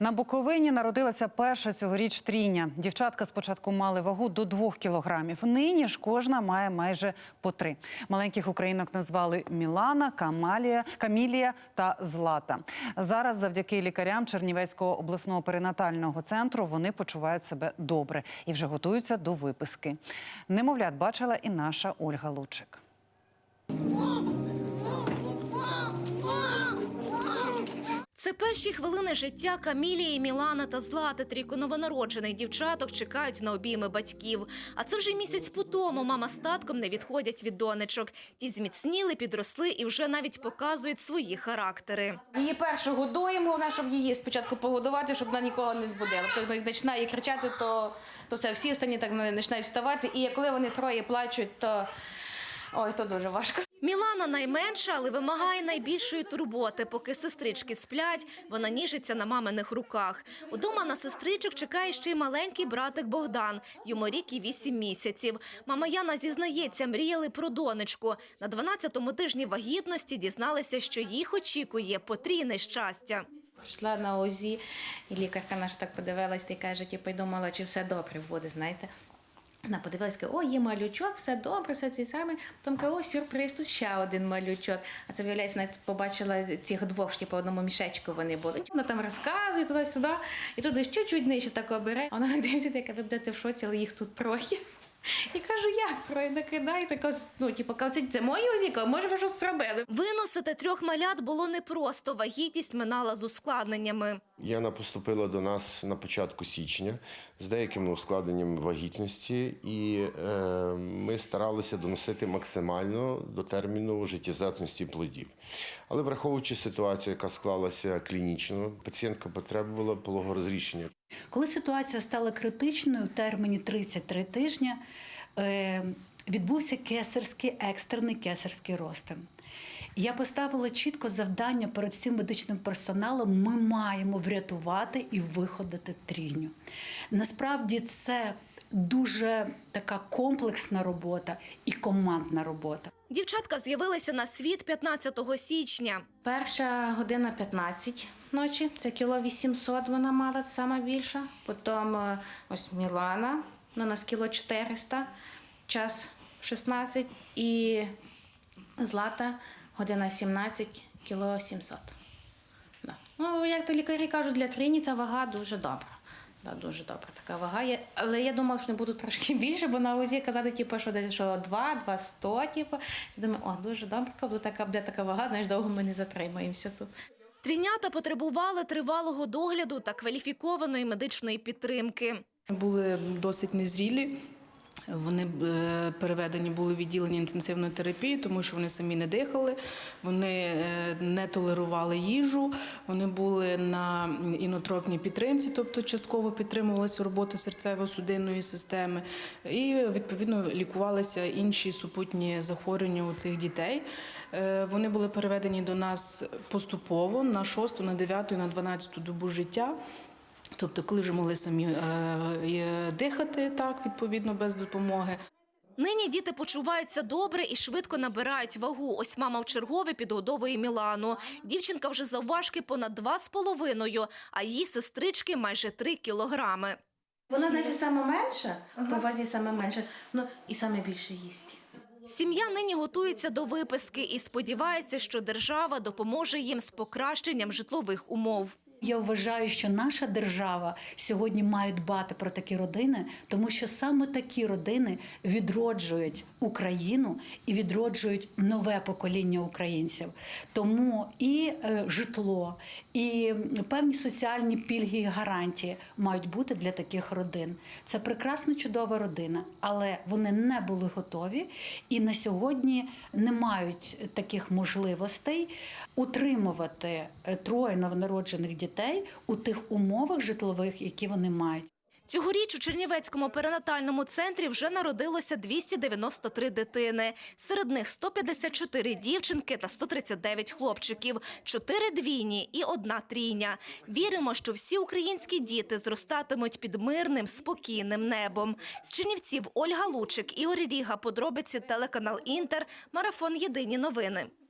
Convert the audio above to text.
На Буковині народилася перша цьогоріч трійня. Дівчатка спочатку мали вагу до двох кілограмів. Нині ж кожна має майже по три. Маленьких українок назвали Мілана, Камалія, Камілія та Злата. Зараз, завдяки лікарям Чернівецького обласного перинатального центру, вони почувають себе добре і вже готуються до виписки. Немовлят бачила і наша Ольга Лучик. Це перші хвилини життя Камілії, Мілана та Злати. Трійко новонароджених дівчаток чекають на обійми батьків. А це вже місяць по тому мама з татком не відходять від донечок. Ті зміцніли, підросли і вже навіть показують свої характери. Її першу годуємо, головне, щоб її спочатку погодувати, щоб вона нікого не збудила. Тобто як починає кричати, то, то все, всі останні так починають вставати. І коли вони троє плачуть, то ой, то дуже важко. Мілана найменша, але вимагає найбільшої турботи. Поки сестрички сплять, вона ніжиться на маминих руках. Удома на сестричок чекає ще й маленький братик Богдан. Йому рік і вісім місяців. Мама Яна зізнається, мріяли про донечку. На 12-му тижні вагітності дізналися, що їх очікує потрійне щастя. Пішла на ОЗІ, і лікарка наша так подивилась і каже, типу, думала, чи все добре буде, знаєте. Вона подивилась, каже, о, є малючок, все добре, все цей саме. Потім каже, о, сюрприз, тут ще один малючок. А це, виявляється, навіть побачила цих двох, що по одному мішечку вони були. Вона там розказує туди-сюди, і тут десь чуть-чуть нижче так бере. Вона дивиться, яка ви будете в шоці, але їх тут трохи. І кажу, як троє накидає, така, ну, типу, каже, це мої озіка, може ви щось зробили. Виносити трьох малят було непросто. Вагітність минала з ускладненнями. Яна поступила до нас на початку січня з деякими ускладненнями вагітності, і е, ми старалися доносити максимально до терміну життєздатності плодів. Але враховуючи ситуацію, яка склалася клінічно, пацієнтка потребувала пологорозрішення. Коли ситуація стала критичною в терміні 33 тижні, е, відбувся кесарський екстрений кесарський розтин. Я поставила чітко завдання перед всім медичним персоналом. Ми маємо врятувати і виходити трійню. Насправді це дуже така комплексна робота і командна робота. Дівчатка з'явилися на світ 15 січня. Перша година 15 ночі, це кіло 800 вона мала, це сама більша. Потім е, ось Мілана, ну, у нас кіло 400, час 16 і Злата, година 17, кіло 700. Да. Ну, як то лікарі кажуть, для трині ця вага дуже добра. Да, дуже добра така вага є. Але я думала, що не буду трошки більше, бо на УЗІ казати, типу, що десь що 2, 2, 100, типу. Я думаю, о, дуже добре, буде така, буде така вага, знаєш, довго ми не затримаємося тут. Трійнята потребували тривалого догляду та кваліфікованої медичної підтримки. Були досить незрілі. Вони е, переведені були в відділення інтенсивної терапії, тому що вони самі не дихали, вони е, не толерували їжу, вони були на інотропній підтримці, тобто частково підтримувалася робота серцево-судинної системи, і відповідно лікувалися інші супутні захворювання у цих дітей. Е, Вони були переведені до нас поступово на 6, на 9, на 12 добу життя. Тобто, коли вже могли самі е, дихати, так відповідно без допомоги. Нині діти почуваються добре і швидко набирають вагу. Ось мама в чергове підгодовує Мілану. Дівчинка вже завважки понад 2,5, а її сестрички майже 3 кілограми. Вона знаєте, саме менша, по вазі саме менша, ну і саме більше їсть. Сім'я нині готується до виписки і сподівається, що держава допоможе їм з покращенням житлових умов. Я вважаю, що наша держава сьогодні має дбати про такі родини, тому що саме такі родини відроджують Україну і відроджують нове покоління українців. Тому і е, житло, і певні соціальні пільги і гарантії мають бути для таких родин. Це прекрасна чудова родина, але вони не були готові і на сьогодні не мають таких можливостей утримувати е, троє новонароджених дітей у тих умовах житлових, які вони мають. Цьогоріч у Чернівецькому перинатальному центрі вже народилося 293 дитини. Серед них 154 дівчинки та 139 хлопчиків, 4 двійні і одна трійня. Віримо, що всі українські діти зростатимуть під мирним, спокійним небом. З Чернівців Ольга Лучик, Ігор Ріга, подробиці телеканал Інтер, марафон Єдині новини.